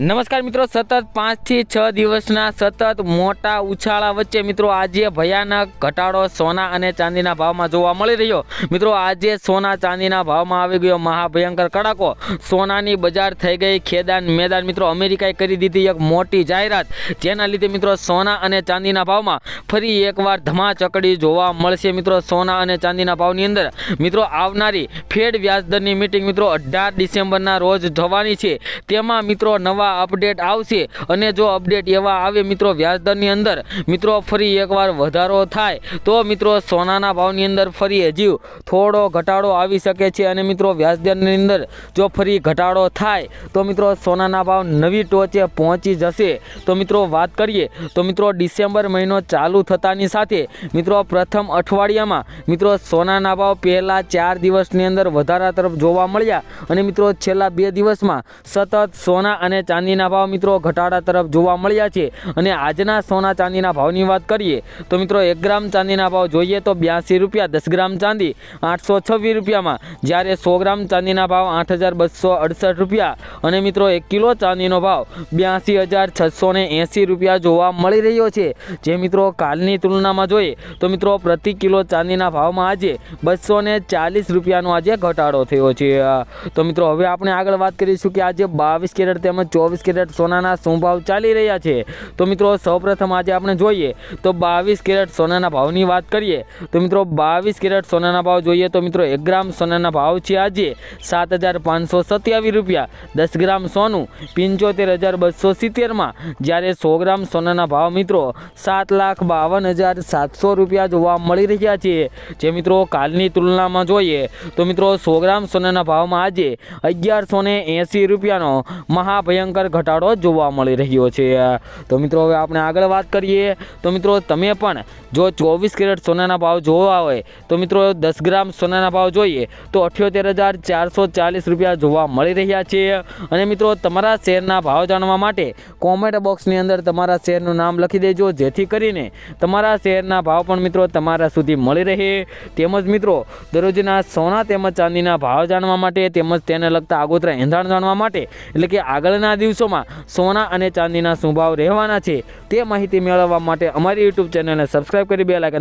નમસ્કાર મિત્રો, સતત પાંચથી છ દિવસના સતત મોટા ઉછાળા વચ્ચે મિત્રો આજે ભયાનક ઘટાડો સોના અને ચાંદીના ભાવમાં જોવા મળી રહ્યો. મિત્રો, આજે સોના ચાંદીના ભાવમાં આવી ગયો મહાભયંકર કડાકો. સોનાની બજાર થઈ ગઈ ખેદાન મેદાન મિત્રો, અમેરિકાએ કરી દીધી એક મોટી જાહેરાત. જેના લીધે મિત્રો સોના અને ચાંદીના ભાવમાં ફરી એકવાર ધમાચકડી જોવા મળશે મિત્રો સોના અને ચાંદીના ભાવની અંદર. મિત્રો, આવનારી ફેડ વ્યાજદરની મિટિંગ મિત્રો અઢાર ડિસેમ્બરના રોજ થવાની છે. તેમાં મિત્રો નવા અપડેટ આવશે અને જો અપડેટ એવા આવે મિત્રો વ્યાજદરની અંદર, મિત્રો ફરી એકવાર વધારો થાય, તો મિત્રો સોનાના ભાવની અંદર ફરી હજી થોડો ઘટાડો આવી શકે છે અને મિત્રો વ્યાજદરની અંદર જો ફરી ઘટાડો થાય, તો મિત્રો સોનાના ભાવ નવી ટોચે પહોંચી જશે. તો મિત્રો વાત કરીએ, તો મિત્રો ડિસેમ્બર મહિનો ચાલુ થતાની સાથે, મિત્રો પ્રથમ અઠવાડિયામાં મિત્રો સોનાના ભાવ પહેલા ચાર દિવસની અંદર વધારા તરફ જોવા મળ્યા અને મિત્રો છેલ્લા બે દિવસમાં સતત સોના અને ચાંદીના ભાવ મિત્રો ઘટાડા તરફ જોવા મળ્યા છે અને આજના સોના ચાંદીના ભાવની વાત કરીએ તો મિત્રો એક ગ્રામ ચાંદીના ભાવ જોઈએ તો બ્યાસી રૂપિયા, દસ ગ્રામ ચાંદી આઠસો છવ્વીસ રૂપિયામાં. જ્યારે સો ગ્રામ ચાંદીના ભાવ આઠ હજાર બસો અડસઠ રૂપિયા અને મિત્રો એક કિલો ચાંદીનો ભાવ બ્યાસી હજાર છસો ને એંસી રૂપિયા જોવા મળી રહ્યો છે. જે મિત્રો કાલની તુલનામાં જોઈએ તો મિત્રો પ્રતિ કિલો ચાંદીના ભાવમાં આજે બસો ને ચાલીસ રૂપિયાનો આજે ઘટાડો થયો છે. તો મિત્રો હવે આપણે આગળ વાત કરીશું કે આજે બાવીસ કેરેટ તેમજ ચોવીસ કેરેટ સોનાના શું ભાવ ચાલી રહ્યા છે? તો મિત્રો, સૌપ્રથમ આજે આપણે જોઈએ તો બાવીસ કેરેટ સોનાના ભાવની વાત કરીએ તો મિત્રો, બાવીસ કેરેટ સોનાના ભાવ જોઈએ તો મિત્રો, એક ગ્રામ સોનાના ભાવ છે આજે સાત હજાર પાંચસો સત્યાવીસ રૂપિયા. દસ ગ્રામ સોનું પંચોતેર હજાર બસો સિત્તેરમાં. જ્યારે સો ગ્રામ સોનાના ભાવ મિત્રો, સાત લાખ બાવન હજાર સાતસો રૂપિયા જોવા મળી રહ્યા છે. જે મિત્રો, કાલની તુલનામાં જોઈએ તો મિત્રો, સો ગ્રામ સોનાના ભાવમાં આજે અગિયારસો ને એંસી રૂપિયાનો મહાભયંકર ઘટાડો જોવા મળી રહ્યો છે. તો મિત્રો, હવે આપણે આગળ વાત કરીએ. તો મિત્રો, તમે પણ જો ચોવીસ કેરેટ સોનાના ભાવ જોવા હોય, તો મિત્રો, દસ ગ્રામ સોનાના ભાવ જોઈએ, તો અઠ્યોતેર હજાર ચારસો ચાલીસ રૂપિયા જોવા મળી રહ્યા છે. અને મિત્રો, તમારા શેરના ભાવ જાણવા માટે કોમેન્ટ બોક્સની અંદર તમારા શેરનું નામ લખી દેજો, જેથી કરીને તમારા શેરના ભાવ પણ મિત્રો તમારા સુધી મળી રહે. તેમજ મિત્રો, દરરોજના સોના તેમજ ચાંદીના ભાવ જાણવા માટે તેમજ તેને લગતા આગોતરા એંધાણ જાણવા માટે, એટલે કે આગળના દિવસોમાં સોના અને ચાંદીના શું રહેવાના છે. તે માહિતી મેળવવા માટે અમારી યુટ્યુબ ચેનલને સબસ્ક્રાઈબ કરી બે લાગે